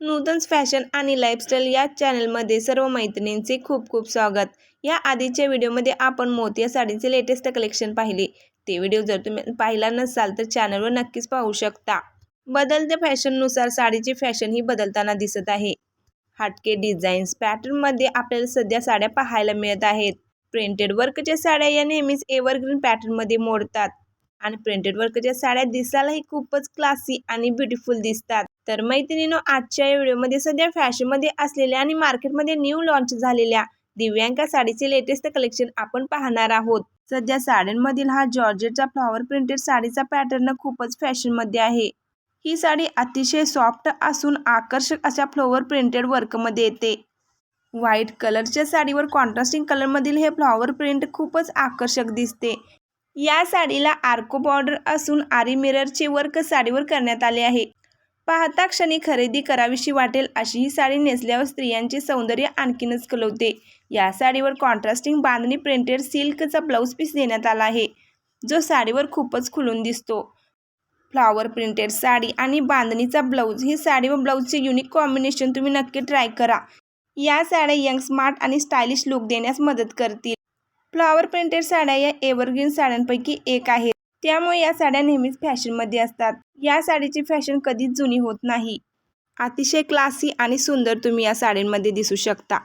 Nutan's fashion आणि lifestyle या चॅनलमध्ये सर्व मैत्रिणींचे खूप खूप स्वागत. या आधीच्या व्हिडिओमध्ये आपण मोतिया साडीचे लेटेस्ट कलेक्शन पाहिले. ते व्हिडिओ जर तुम्ही पाहिला नसाल तर चॅनलवर नक्कीच पाहू शकता. बदलत्या फॅशननुसार साडीची फॅशन ही बदलताना दिसत आहे. हटके डिझाईन्स पॅटर्नमध्ये आपल्याला सध्या साड्या पाहायला मिळत आहेत. प्रिंटेड वर्कच्या साड्या या नेहमीच एव्हरग्रीन पॅटर्नमध्ये मोडतात. आणि प्रिंटेड वर्कच्या साड्या दिसायलाही खूपच क्लासी आणि ब्युटिफुल दिसतात. तर मैत्रिणीनो आजच्या या व्हिडिओमध्ये सध्या फॅशनमध्ये असलेल्या आणि मार्केटमध्ये न्यू लॉन्च झालेल्या दिव्यांका साडीचे लेटेस्ट कलेक्शन आपण पाहणार आहोत. सध्या साड्यांमधील हा जॉर्जेटचा फ्लॉवर प्रिंटेड साडीचा पॅटर्न खूपच फॅशनमध्ये आहे. ही साडी अतिशय सॉफ्ट असून आकर्षक अशा फ्लॉवर प्रिंटेड वर्कमध्ये येते. व्हाईट कलरच्या साडीवर कॉन्ट्रास्टिंग कलरमधील हे फ्लॉवर प्रिंट खूपच आकर्षक दिसते. या साडीला आर्को बॉर्डर असून आरी मिररचे वर्क साडीवर करण्यात आले आहे. पाहता क्षणी खरेदी करावीशी वाटेल अशी ही साडी नेसल्यावर स्त्रियांचे सौंदर्य आणखीनच कलवते. या साडीवर कॉन्ट्रास्टिंग बांधणी प्रिंटेड सिल्कचा ब्लाऊज पीस देण्यात आला आहे. जो साडीवर खूपच खुलून दिसतो. फ्लॉवर प्रिंटेड साडी आणि बांधणीचा ब्लाऊज ही साडी व ब्लाऊजचे युनिक कॉम्बिनेशन तुम्ही नक्की ट्राय करा. या साड्या यंग स्मार्ट आणि स्टायलिश लुक देण्यास मदत करतील. फ्लॉवर प्रिंटेड साड्या या एव्हरग्रीन साड्यांपैकी एक आहेत. त्यामुळे या साड्या नेहमीच फॅशनमध्ये असतात. या साडीची फॅशन कधीच जुनी होत नाही. अतिशय क्लासी आणि सुंदर तुम्ही या साड्यांमध्ये दिसू शकता.